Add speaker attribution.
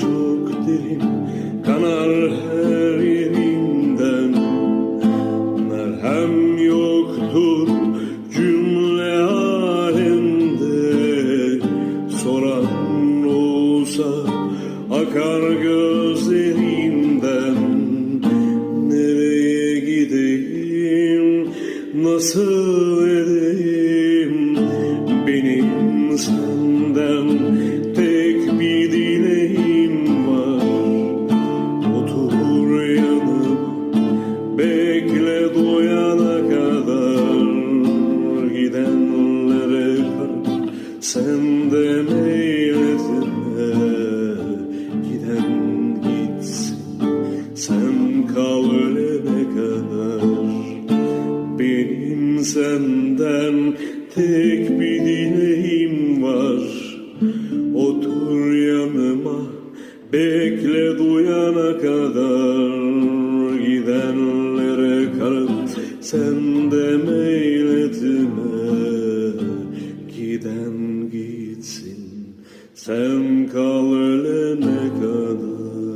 Speaker 1: çok derin Kanar her yerinden. Merhem yoktur cümle alemde. Soran olsa akar gözlerinden. Nereye gideyim nasıl edeyim? Benim senden sen de meyletme Giden gitsin. Sen kal ölene kadar. Benim senden tek bir dileğim var. Otur yanıma bekle duyana kadar. Gidenlere kal sen de meyletme. Giden sen kal ölene kadar.